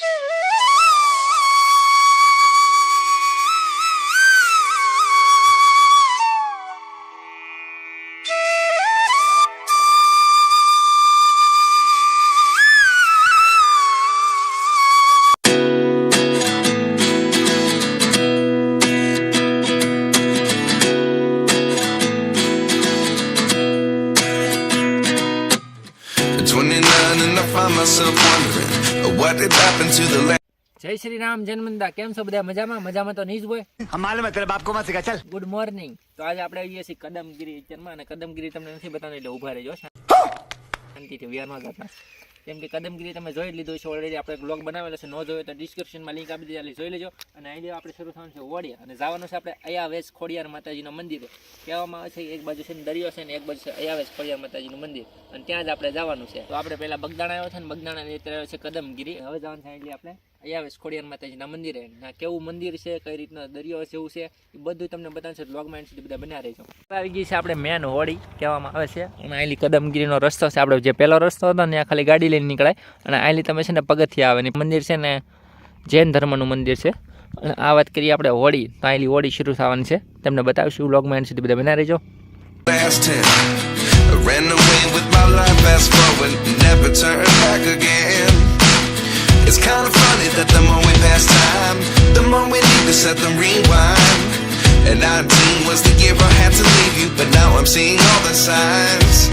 At 29 and I find myself wondering જય શ્રી રામ જન્મંદા. કેમ છો બધા? મજામાં? મજામાં તો નહીં જ હોય? માલુમ હે તેરા બાપ કો મત સિખા ગુડ મોર્નિંગ તો આજે આપણે આવીએ છીએ કદમગીરી પિક્ચરમાં અને કદમગીરી તમને નથી બતાવવાની એટલે ઊભા રહેજો શાંતિથી વિયારમાં જતા કેમ કે કદમગીરી તમે જોઈ લીધું છે ઓલરેડી આપણે બ્લોગ બનાવેલો છે, ન જોયો તો ડિસ્ક્રિપ્શનમાં લિંક આપી દીધી જોઈ લેજો. અને અહીં આપણે શરૂ થવાનું છે વોડિયા અને જવાનું છે આપણે અયાવેશ ખોડિયાર માતાજીનું મંદિર. કહેવામાં આવે છે એક બાજુ છે દરિયો છે ને એક બાજુ છે અયાવેશ ખોડિયાર માતાજીનું મંદિર. અને ત્યાં જ આપણે જવાનું છે. તો આપણે પહેલાં બગદાણા આવ્યો છે ને બગદાણા અત્યારે છે કદમગીરી. હવે જવાનું છે એટલે આપણે અયાવેશ ખોડિયાર માતાજીના મંદિરે. ના કેવું મંદિર છે કઈ રીતનો દરિયો જેવું છે એ બધું તમને બતાવશે. બ્લોગમાં સુધી બધા બન્યા રહેજો. આવી ગઈ છે આપણે મેન હોળી કહેવામાં આવે છે. અને આયલી કદમગીરીનો રસ્તો છે આપણે જે પહેલો રસ્તો હતો ને ખાલી ગાડી લઈને નીકળાય. અને આયલી તમે છે ને પગથિયા આવે મંદિર છે ને જૈન ધર્મનું મંદિર છે. અને આ વાત કરીએ આપણે હોળી તો આયલી હોળી શરૂ થવાની છે. તમને બતાવીશું બ્લોગમાં સુધી બધા બના રહેજો. Ran away with my life, fast forward, never turn back again. It's kind of funny that the more we pass time, the more we need to set them rewind. And 19 was the year I had to leave you, but now I'm seeing all the signs.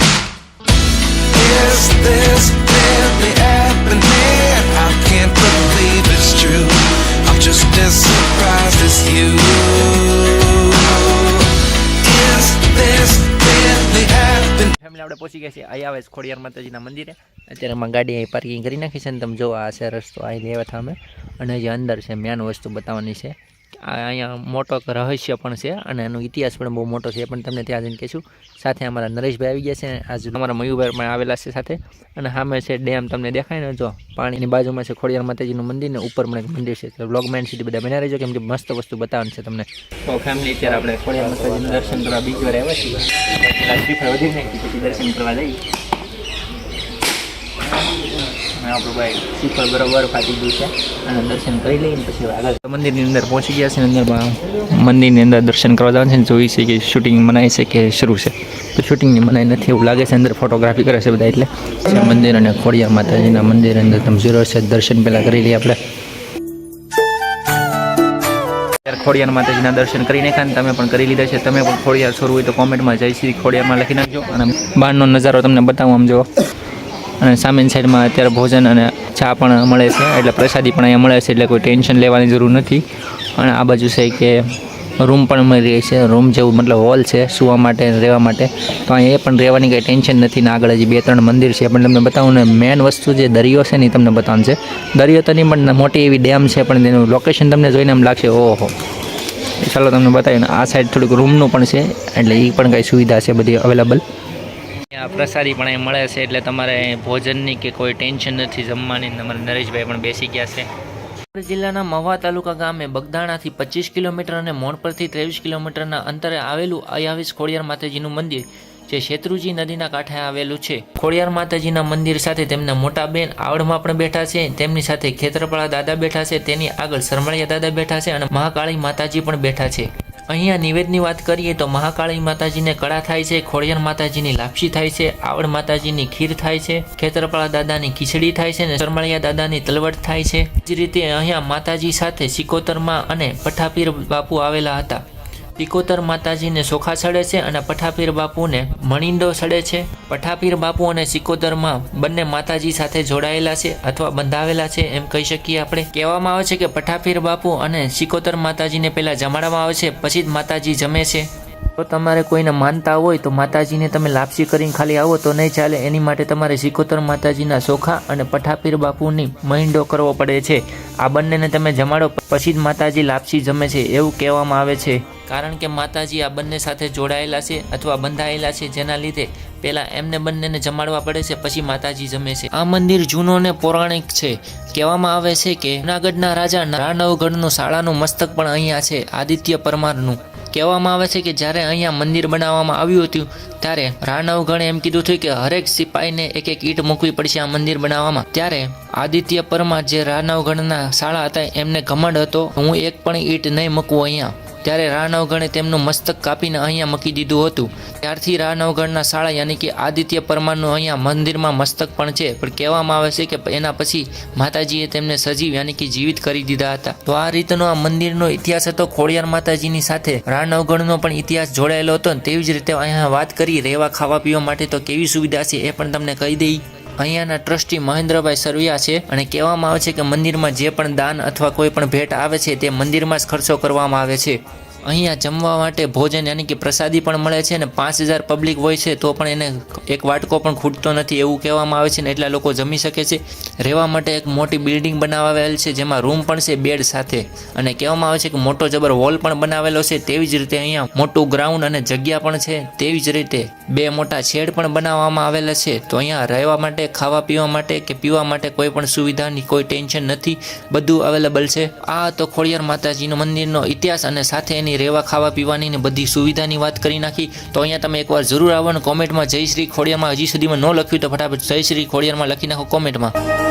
Is this really પહોંચી ગયા છીએ અહીં આવે છે ખોડિયાર માતાજીના મંદિરે. અત્યારે અમે ગાડી અહીં પાર્કિંગ કરી નાખી છે ને તમે જો આ છે રસ્તો. અહીં લેવા અમે અને હજી અંદર છે મેન વસ્તુ બતાવવાની છે. અહીંયા મોટો રહસ્ય પણ છે અને એનો ઇતિહાસ પણ બહુ મોટો છે પણ તમને ત્યાં જઈને કહીશું. સાથે અમારા નરેશભાઈ આવી ગયા છે, આજ અમારા મયુભાઈ પણ આવેલા છે સાથે. અને સામે છે ડેમ, તમને દેખાય ને જો? પાણીની બાજુમાં છે ખોડિયાર માતાજીનું મંદિર ને ઉપર પણ એક મંદિર છે. એટલે બ્લોગ મેન સિટી બધા બન્યા રહેજો, કેમ કે મસ્ત વસ્તુ બતાવવાની છે તમને. તો ફેમિલી અત્યારે આપણે ખોડિયાર માતાજીનું દર્શન કરવા બીજી વાર આવ્યા છીએ. દર્શન કરવા જઈએ. અને આપણું ભાઈ બરોબર ફાટી ગયું છે. અને દર્શન કરી લઈએ પછી આગળ. મંદિરની અંદર પહોંચી ગયા છે અંદર અંદરમાં મંદિરની અંદર દર્શન કરવા જવાનું છે જોઈ છે કે શૂટિંગ મનાય છે કે શરૂ છે. તો શૂટિંગની મનાઈ નથી એવું લાગે છે અંદર ફોટોગ્રાફી કરે છે બધા એટલે. મંદિર અને ખોડિયા માતાજીના મંદિર અંદર તમે જરૂર છે, દર્શન પહેલાં કરી લઈએ આપણે. ખોડિયાર માતાજીના દર્શન કરી નાખ્યા ને તમે પણ કરી લીધા છે. તમે પણ ખોડિયાર છોડવું હોય તો કોમેન્ટમાં જય શ્રી ખોડિયારમાં લખી નાખજો. અને બહારનો નજારો તમને બતાવું આમ જો અને સામેની સાઈડમાં અત્યારે ભોજન અને ચા પણ મળે છે. એટલે પ્રસાદી પણ અહીંયા મળે છે, એટલે કોઈ ટેન્શન લેવાની જરૂર નથી. અને આ બાજુ છે કે રૂમ પણ મળી રહી છે, રૂમ જેવું મતલબ હોલ છે, સુવા માટે રહેવા માટે. તો અહીંયા એ પણ રહેવાની કંઈ ટેન્શન નથી ને આગળ હજી બે ત્રણ મંદિર છે. પણ તમને બતાવું ને મેન વસ્તુ જે દરિયો છે ને એ તમને બતાવવાનું છે. દરિયો તો નહીં, પણ મોટી એવી ડેમ છે, પણ તેનું લોકેશન તમને જોઈને એમ લાગશે, ઓહો. ચાલો તમને બતાવીએ ને, આ સાઈડ થોડુંક રૂમનું પણ છે, એટલે એ પણ કંઈ સુવિધા છે બધી અવેલેબલ ત્યાં પ્રસાદી પણ અહીં મળે છે, એટલે તમારે ભોજનની કે કોઈ ટેન્શન નથી જમવાની. તમારે નરેશભાઈ પણ બેસી ગયા છે. જિલ્લાના મહવા તાલુકા ગામે બગદાણાથી પચીસ કિલોમીટર અને મોણપરથી ત્રેવીસ કિલોમીટરના અંતરે આવેલું અયાવીસ ખોડિયાર માતાજીનું મંદિર, જે શેત્રુજી નદીના કાંઠે આવેલું છે. ખોડિયાર માતાજીના મંદિર સાથે તેમના મોટા બેન આવડમાં પણ બેઠા છે, તેમની સાથે ખેતરપાળા દાદા બેઠા છે, તેની આગળ સરમળિયા દાદા બેઠા છે અને મહાકાળી માતાજી પણ બેઠા છે. અહીંયા નિવેદની વાત કરીએ તો મહાકાળી માતાજીને કળા થાય છે, ખોડિયાર માતાજીની લાપસી થાય છે, આવડ માતાજીની ખીર થાય છે, ખેતરપાળા દાદાની ખીચડી થાય છે અને સરમળિયા દાદાની તલવટ થાય છે. જ રીતે અહીંયા માતાજી સાથે સિકોતરમાં અને પઠાપીર બાપુ આવેલા હતા. સિકોતર માતાજીને સોખા સડે છે અને પઠાપીર બાપુને મણિંડો સડે છે. પઠાપીર બાપુ અને સિકોતરમાં બંને માતાજી સાથે જોડાયેલા છે અથવા બંધાવેલા છે એમ કહી શકીએ આપણે. કહેવામાં આવે છે કે પઠાપીર બાપુ અને સિકોતર માતાજીને પહેલાં જમાડવામાં આવે છે, પછી જ માતાજી જમે છે. જો તમારે કોઈને માનતા હોય તો માતાજીને તમે લાપસી કરીને ખાલી આવો તો નહીં ચાલે. એની માટે તમારે સિકોતર માતાજીના સોખા અને પઠાપીર બાપુની મહિંડો કરવો પડે છે. આ બંનેને તમે જમાડો, પછી જ માતાજી લાપસી જમે છે એવું કહેવામાં આવે છે. કારણ કે માતાજી આ બંને સાથે જોડાયેલા છે અથવા બંધાયેલા છે જેના લીધે પહેલાં એમને બંનેને જમાડવા પડે છે, પછી માતાજી જમે છે. આ મંદિર જૂનો ને પૌરાણિક છે. કહેવામાં આવે છે કે જુનાગઢના રાજા રાણવગઢનું શાળાનું મસ્તક પણ અહીંયા છે, આદિત્ય પરમારનું. કહેવામાં આવે છે કે જ્યારે અહીંયા મંદિર બનાવવામાં આવ્યું હતું, ત્યારે રાણવગણે એમ કીધું હતું કે હરેક સિપાહીને એક એક ઈંટ મૂકવી પડશે આ મંદિર બનાવવામાં. ત્યારે આદિત્ય પરમાર જે રાનવગણના શાળા હતા, એમને ઘમંડ હતો, હું એક પણ ઈટ નહીં મૂકવું અહીંયા. ત્યારે રાનવગણે તેમનું મસ્તક કાપીને અહીંયા મૂકી દીધું હતું. ત્યારથી રાનવગણના શાળા યાની કે આદિત્ય પરમારનું અહીંયા મંદિરમાં મસ્તક પણ છે. પણ કહેવામાં આવે છે કે એના પછી માતાજીએ તેમને સજીવ યાની કે જીવિત કરી દીધા હતા. તો આ રીતનો આ મંદિરનો ઇતિહાસ હતો ખોડિયાર માતાજીની સાથે. રાનવગણનો પણ ઇતિહાસ જોડાયેલો હતો તેવી જ રીતે અહીંયા વાત કરી રહેવા ખાવા પીવા માટે તો કેવી સુવિધા છે એ પણ તમને કહી દઈ. અહીંયાના ટ્રસ્ટી મહેન્દ્રભાઈ સરવિયા છે અને કહેવામાં આવે છે કે મંદિરમાં જે પણ દાન અથવા કોઈ પણ ભેટ આવે છે તે મંદિરમાં જ ખર્ચો કરવામાં આવે છે. અહીંયા જમવા માટે ભોજન યાની કે પ્રસાદી પણ મળે છે અને પાંચ હજાર પબ્લિક હોય છે તો પણ એને એક વાટકો પણ ખૂટતો નથી એવું કહેવામાં આવે છે ને એટલા લોકો જમી શકે છે. રહેવા માટે એક મોટી બિલ્ડિંગ બનાવેલ છે જેમાં રૂમ પણ છે બેડ સાથે અને કહેવામાં આવે છે કે મોટો જબર હોલ પણ બનાવેલો છે તેવી જ રીતે અહીંયા મોટું ગ્રાઉન્ડ અને જગ્યા પણ છે તેવી જ રીતે. બે મોટા શેડ પણ બનાવવામાં આવેલા છે. તો અહીંયા રહેવા માટે, ખાવા પીવા માટે કે પીવા માટે કોઈ પણ સુવિધાની કોઈ ટેન્શન નથી. બધું અવેલેબલ છે. આ તો ખોડિયાર માતાજીનો મંદિરનો ઇતિહાસ અને સાથે એની રહેવા, ખાવા પીવાની ને બધી સુવિધાની વાત કરી નાખી. તો અહીંયા તમે એકવાર જરૂર આવો ને કોમેન્ટમાં જય શ્રી ખોડિયારમાં. હજી સુધીમાં ન લખ્યું તો ફટાફટ જય શ્રી ખોડિયારમાં લખી નાખો કોમેન્ટમાં.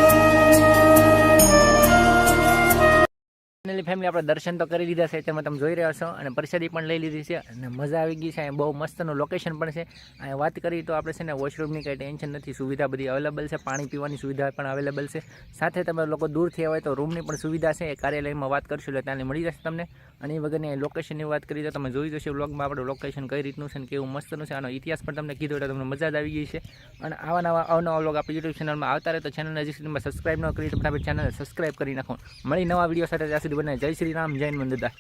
ફાઇનલી ફેમિલી આપણે દર્શન તો કરી લીધા છે તેમાં તમે જોઈ રહ્યા છો અને પરિષદી પણ લઈ લીધી છે અને મજા આવી ગઈ છે. અહીં બહુ મસ્તનું લોકેશન પણ છે. અહીં વાત કરીએ તો આપણે છે ને વોશરૂમની કંઈ ટેન્શન નથી, સુવિધા બધી અવેલેબલ છે, પાણી પીવાની સુવિધા પણ અવેલેબલ છે. સાથે તમે લોકો દૂરથી આવે તો રૂમની પણ સુવિધા છે, એ કાર્યાલયમાં વાત કરશું એટલે ત્યાંની મળી જશે તમને. અને એ વગરની લોકેશનની વાત કરી તો તમે જોઈ જશો બ્લોગમાં આપણું લોકેશન કઈ રીતનું છે ને કેવું મસ્તનું છે. આનો ઇતિહાસ પણ તમને કીધો એટલે તમને મજા જ આવી ગઈ છે. અને આવા નવા અવનવા બ્લોગ આપણી યુટ્યુબ ચેનલમાં આવતા રહે તો ચેનલને હજી સુધીમાં સબસ્ક્રાઈબ ન કરી તો ફટાફટ ચેનલને સબસ્ક્રાઈબ કરી નાખો. મળી નવા વીડિયો સાથે, ત્યાં સુધી જય શ્રી રામ જૈન મંદિર